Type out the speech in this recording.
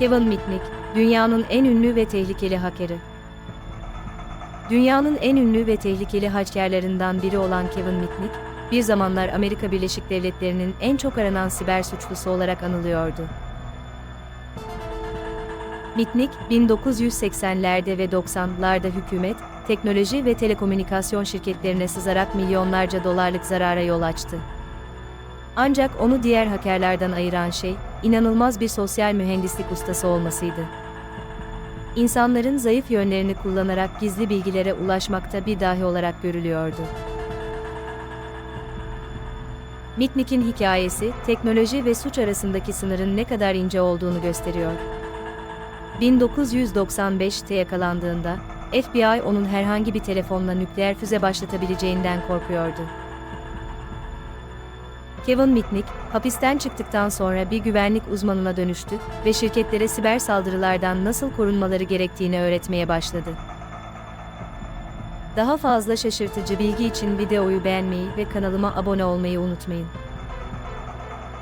Kevin Mitnick, dünyanın en ünlü ve tehlikeli hakeri. Dünyanın en ünlü ve tehlikeli hackerlerinden biri olan Kevin Mitnick, bir zamanlar Amerika Birleşik Devletleri'nin en çok aranan siber suçlusu olarak anılıyordu. Mitnick, 1980'lerde ve 90'larda hükümet, teknoloji ve telekomünikasyon şirketlerine sızarak milyonlarca dolarlık zarara yol açtı. Ancak onu diğer hakerlerden ayıran şey, inanılmaz bir sosyal mühendislik ustası olmasıydı. İnsanların zayıf yönlerini kullanarak gizli bilgilere ulaşmakta bir dahi olarak görülüyordu. Mitnick'in hikayesi, teknoloji ve suç arasındaki sınırın ne kadar ince olduğunu gösteriyor. 1995'te yakalandığında, FBI onun herhangi bir telefonla nükleer füze başlatabileceğinden korkuyordu. Kevin Mitnick, hapisten çıktıktan sonra bir güvenlik uzmanına dönüştü ve şirketlere siber saldırılardan nasıl korunmaları gerektiğini öğretmeye başladı. Daha fazla şaşırtıcı bilgi için videoyu beğenmeyi ve kanalıma abone olmayı unutmayın.